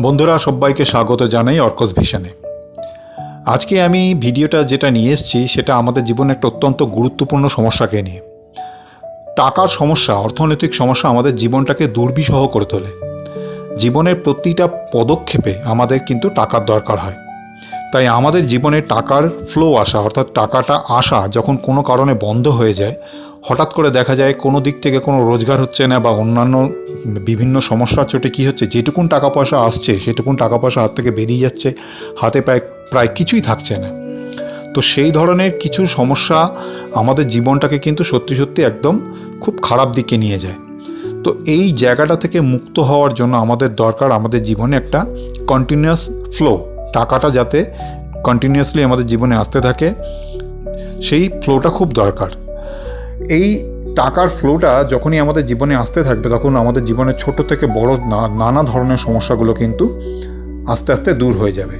বন্ধুরা, সবাইকে স্বাগত জানাই অর্কস ভিশনে। আজকে আমি ভিডিওটা যেটা নিয়ে এসেছি, সেটা আমাদের জীবনে একটা অত্যন্ত গুরুত্বপূর্ণ সমস্যাকে নিয়ে। টাকার সমস্যা, অর্থনৈতিক সমস্যা আমাদের জীবনটাকে দুর্বিষহ করে তোলে। জীবনের প্রতিটা পদক্ষেপে আমাদের কিন্তু টাকার দরকার হয়। তাই আমাদের জীবনে টাকার ফ্লো আসা, অর্থাৎ টাকাটা আসা, যখন কোনো কারণে বন্ধ হয়ে যায় হঠাৎ করে দেখা যায় কোনো দিক থেকে কোনো রোজগার হচ্ছে না বা অন্যান্য বিভিন্ন সমস্যার চোটে কী হচ্ছে? যেটুকুন টাকা পয়সা আসছে, সেটুকুন টাকা পয়সা হাত থেকে বেরিয়ে যাচ্ছে, হাতে প্রায় প্রায় কিছুই থাকছে না। তো সেই ধরনের কিছু সমস্যা আমাদের জীবনটাকে কিন্তু সত্যি সত্যি একদম খুব খারাপ দিকে নিয়ে যায়। তো এই জায়গাটা থেকে মুক্ত হওয়ার জন্য আমাদের দরকার আমাদের জীবনে একটা কন্টিনিউয়াস ফ্লো টাকাটা যাতে কন্টিনিউয়াসলি আমাদের জীবনে আসতে থাকে, সেই ফ্লোটা খুব দরকার। এই টাকার ফ্লোটা যখনই আমাদের জীবনে আসতে থাকবে, তখন আমাদের জীবনের ছোট থেকে বড় নানা ধরনের সমস্যাগুলো কিন্তু আস্তে আস্তে দূর হয়ে যাবে।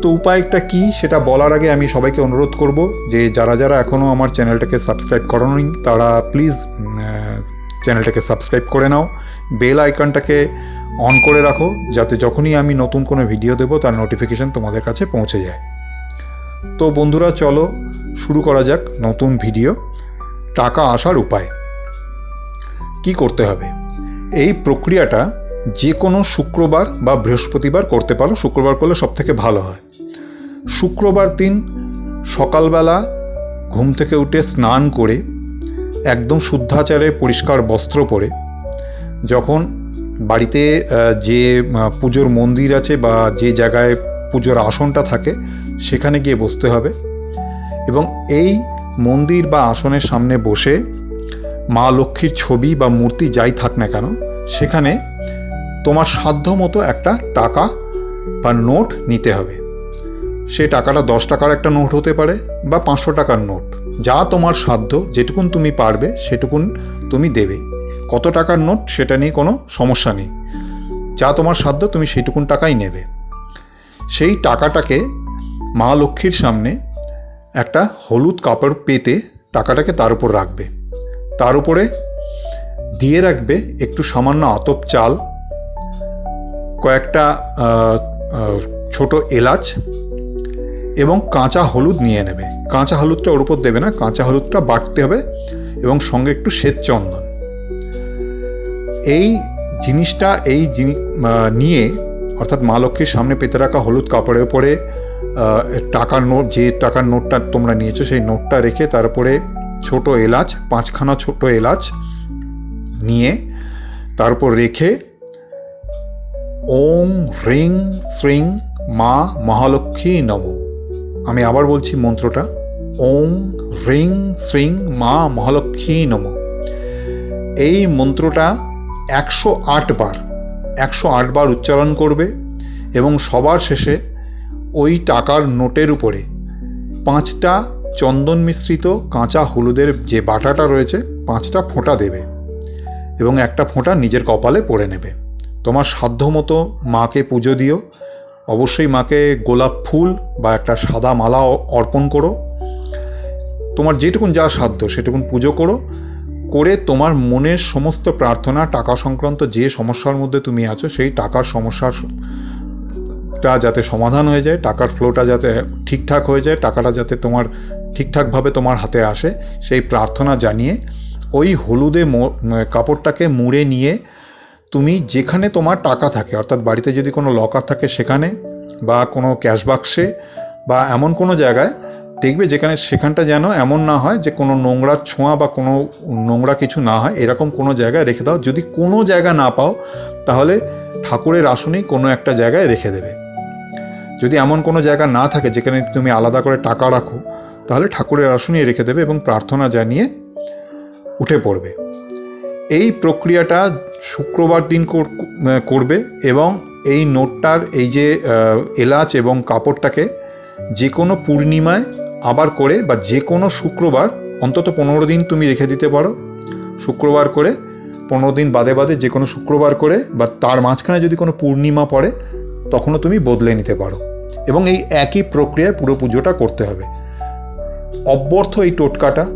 তো উপায়টা কি সেটা বলার আগে আমি সবাইকে অনুরোধ করব যে যারা যারা এখনও আমার চ্যানেলটাকে সাবস্ক্রাইব করানোনি তারা প্লিজ চ্যানেলটাকে সাবস্ক্রাইব করে নাও। বেল আইকনটাকে অন করে রাখো, যাতে যখনই আমি নতুন কোনো ভিডিও দেবো, তার নোটিফিকেশান তোমাদের কাছে পৌঁছে যায়। তো বন্ধুরা, চলো শুরু করা যাক নতুন ভিডিও টাকা আসার উপায়। কি করতে হবে? এই প্রক্রিয়াটা যে কোনো শুক্রবার বা বৃহস্পতিবার করতে পারো। শুক্রবার করলে সব থেকে ভালো হয়। শুক্রবার দিন সকালবেলা ঘুম থেকে উঠে স্নান করে, একদম শুদ্ধাচারে পরিষ্কার বস্ত্র পরে, যখন বাড়িতে যে পুজোর মন্দির আছে বা যে জায়গায় পুজোর আসনটা থাকে, সেখানে গিয়ে বসতে হবে। এবং এই মন্দির বা আসনের সামনে বসে মা লক্ষ্মীর ছবি বা মূর্তি যাই থাক না কেন, সেখানে তোমার সাধ্য মতো একটা টাকা বা নোট নিতে হবে। সে টাকাটা দশ টাকার একটা নোট হতে পারে বা পাঁচশো টাকার নোট। যা তোমার সাধ্য, যেটুকুন তুমি পারবে, সেটুকুন তুমি দেবে। কত টাকার নোট, সেটা নিয়ে কোনো সমস্যা নেই। যা তোমার সাধ্য, তুমি সেটুকুন টাকাই নেবে। সেই টাকাটাকে মা লক্ষ্মীর সামনে একটা হলুদ কাপড় পেতে টাকাটাকে তার উপর রাখবে। তার উপরে দিয়ে রাখবে একটু সামান্য আতপ চাল, কয়েকটা ছোট এলাচ এবং কাঁচা হলুদ নিয়ে নেবে। কাঁচা হলুদটা ওর উপর দেবে না, কাঁচা হলুদটা বাটতে হবে এবং সঙ্গে একটু শ্বেত চন্দন। এই জিনিসটা, এই নিয়ে অর্থাৎ মা লক্ষ্মীর সামনে পেতে রাখা হলুদ কাপড়ের উপরে টাকার নোট, যে টাকার নোটটা তোমরা নিয়েছো, সেই নোটটা রেখে তারপরে ছোট এলাচ, পাঁচখানা ছোট এলাচ নিয়ে তারপর রেখে ওম হ্রিং শ্রিং মা মহালক্ষ্মী নব আমি আবার বলছি মন্ত্রটা, ওম হ্রিং শ্রিং মা মহালক্ষ্মী নম। এই মন্ত্রটা একশো আট বার, একশো বার উচ্চারণ করবে এবং সবার শেষে ওই টাকার নোটের উপরে। পাঁচটা চন্দন মিশ্রিত কাঁচা হলুদের যে বাটাটা রয়েছে, পাঁচটা ফোঁটা দেবে এবং একটা ফোঁটা নিজের কপালে পড়ে নেবে। তোমার সাধ্য মতো মাকে পুজো দিও। অবশ্যই মাকে গোলাপ ফুল বা একটা সাদা মালা অর্পণ করো। তোমার যেটুকুন যা সাধ্য সেটুকুন পুজো করো। করে তোমার মনের সমস্ত প্রার্থনা, টাকা সংক্রান্ত যে সমস্যার মধ্যে তুমি আছো, সেই টাকার সমস্যার টা যাতে সমাধান হয়ে যায়, টাকার ফ্লোটা যাতে ঠিকঠাক হয়ে যায়, টাকাটা যাতে তোমার ঠিকঠাকভাবে তোমার হাতে আসে, সেই প্রার্থনা জানিয়ে ওই হলুদে কাপড়টাকে মুড়ে নিয়ে তুমি যেখানে তোমার টাকা থাকে, অর্থাৎ বাড়িতে যদি কোনো লকার থাকে সেখানে বা কোনো ক্যাশ বাক্সে বা এমন কোনো জায়গায়, দেখবে যেখানে সেখানটা যেন এমন না হয় যে কোনো নোংরার ছোঁয়া বা কোনো নোংরা কিছু না হয়, এরকম কোনো জায়গায় রেখে দাও। যদি কোনো জায়গা না পাও, তাহলে ঠাকুরের আসনেই কোনো একটা জায়গায় রেখে দেবে। যদি এমন কোনো জায়গা না থাকে যেখানে তুমি আলাদা করে টাকা রাখো, তাহলে ঠাকুরের আসনেই রেখে দেবে এবং প্রার্থনা জানিয়ে উঠে পড়বে। এই প্রক্রিয়াটা শুক্রবার দিন কর- করবে এবং এই নোটটার, এই যে এলাচ এবং কাপড়টাকে যে কোনো পূর্ণিমায় আবার করে বা যে কোনো শুক্রবার, অন্তত পনেরো দিন তুমি রেখে দিতে পারো। শুক্রবার করে, পনেরো দিন বাদে বাদে যে কোনো শুক্রবার করে বা তার মাঝখানে যদি কোনো পূর্ণিমা পড়ে তখনও তুমি বদলে নিতে পারো। এবং এই একই প্রক্রিয়ায় পুরো পুজোটা করতে হবে। অব্যর্থ এই টোটকাটা,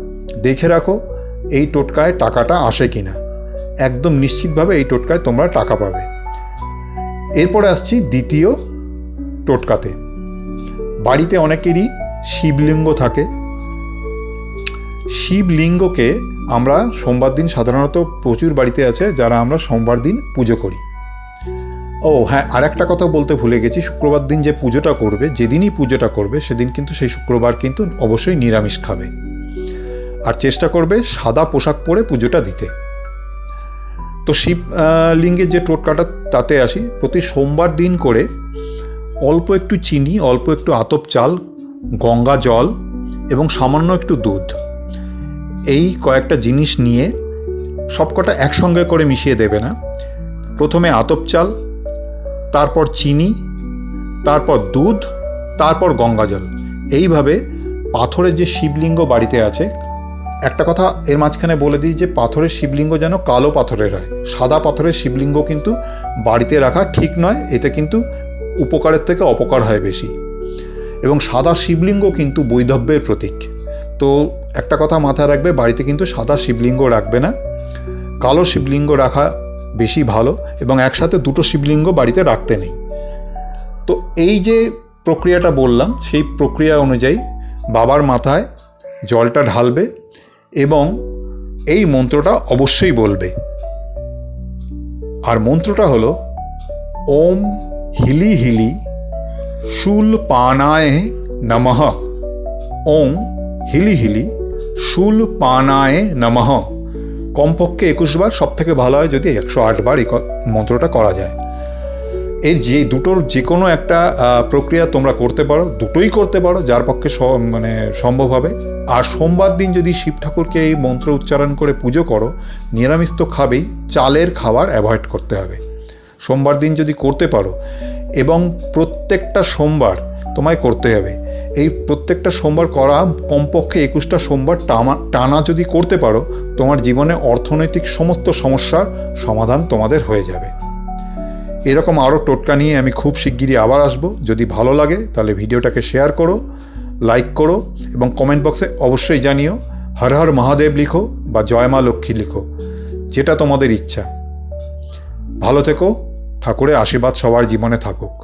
দেখে রাখো এই টোটকায় টাকাটা আসে কিনা। একদম নিশ্চিতভাবে এই টোটকায় তোমরা টাকা পাবে। এরপরে আসছি দ্বিতীয় টোটকাতে। বাড়িতে অনেকেরই শিবলিঙ্গ থাকে। শিবলিঙ্গকে আমরা সোমবার দিন সাধারণত প্রচুর বাড়িতে আছে, যারা আমরা সোমবার দিন পুজো করি। ও হ্যাঁ আর একটা কথা বলতে ভুলে গেছি। শুক্রবার দিন যে পুজোটা করবে, যেদিনই পুজোটা করবে, সেদিন কিন্তু সেই শুক্রবার কিন্তু অবশ্যই নিরামিষ খাবে। আর চেষ্টা করবে সাদা পোশাক পরে পুজোটা দিতে। তো শিব লিঙ্গের যে টোটকাটা, তাতে আসি। প্রতি সোমবার দিন করে অল্প একটু চিনি, অল্প একটু আতপ চাল, গঙ্গা জল এবং সামান্য একটু দুধ। এই কয়েকটা জিনিস নিয়ে সবকটা একসঙ্গে করে মিশিয়ে দেবে না। প্রথমে আতপ চাল তারপর চিনি, তারপর দুধ, তারপর গঙ্গা জল এইভাবে পাথরের যে শিবলিঙ্গ বাড়িতে আছে, একটা কথা এর মাঝখানে বলে দিই যে পাথরের শিবলিঙ্গ যেন কালো পাথরের হয়। সাদা পাথরের শিবলিঙ্গ কিন্তু বাড়িতে রাখা ঠিক নয় এতে কিন্তু উপকারের থেকে অপকার হয় বেশি। এবং সাদা শিবলিঙ্গ কিন্তু বৈধব্যের প্রতীক। তো একটা কথা মাথায় রাখবে, বাড়িতে কিন্তু সাদা শিবলিঙ্গ রাখবে না। কালো শিবলিঙ্গ রাখা বেশি ভালো এবং একসাথে দুটো শিবলিঙ্গ বাড়িতে রাখতে নেই। তো এই যে প্রক্রিয়াটা বললাম, সেই প্রক্রিয়া অনুযায়ী বাবার মাথায় জলটা ঢালবে এবং এই মন্ত্রটা অবশ্যই বলবে। আর মন্ত্রটা হলো, ওম হিলি হিলি শুল পানায় নমঃ। ওম হিলি হিলি শুল পানায় নমঃ। কমপক্ষে একুশ বার সব থেকে ভালো হয় যদি একশো আট বার এই মন্ত্রটা করা যায়। এর যে দুটোর যে কোনো একটা প্রক্রিয়া তোমরা করতে পারো, দুটোই করতে পারো, যার পক্ষে মানে সম্ভব হবে। আর সোমবার দিন যদি শিব ঠাকুরকে এই মন্ত্র উচ্চারণ করে পুজো করো, নিরামিষ তো খাবেই, চালের খাবার অ্যাভয়েড করতে হবে। সোমবার দিন যদি করতে পারো, এবং প্রত্যেকটা সোমবার তোমায় করতে হবে। এই প্রত্যেকটা সোমবার করা কমপক্ষে একুশটা সোমবার টানা টানা যদি করতে পারো, তোমার জীবনে অর্থনৈতিক সমস্ত সমস্যার সমাধান তোমাদের হয়ে যাবে। এরকম আরও টোটকা নিয়ে আমি খুব শিগগিরই আবার আসব। যদি ভালো লাগে, তাহলে ভিডিওটাকে শেয়ার করো, লাইক করো এবং কমেন্ট বক্সে অবশ্যই জানিও। হর হর মহাদেব লিখো বা জয় মা লক্ষ্মী লিখো, যেটা তোমাদের ইচ্ছা। ভালো থেকো, ঠাকুরের আশীর্বাদ সবার জীবনে থাকুক।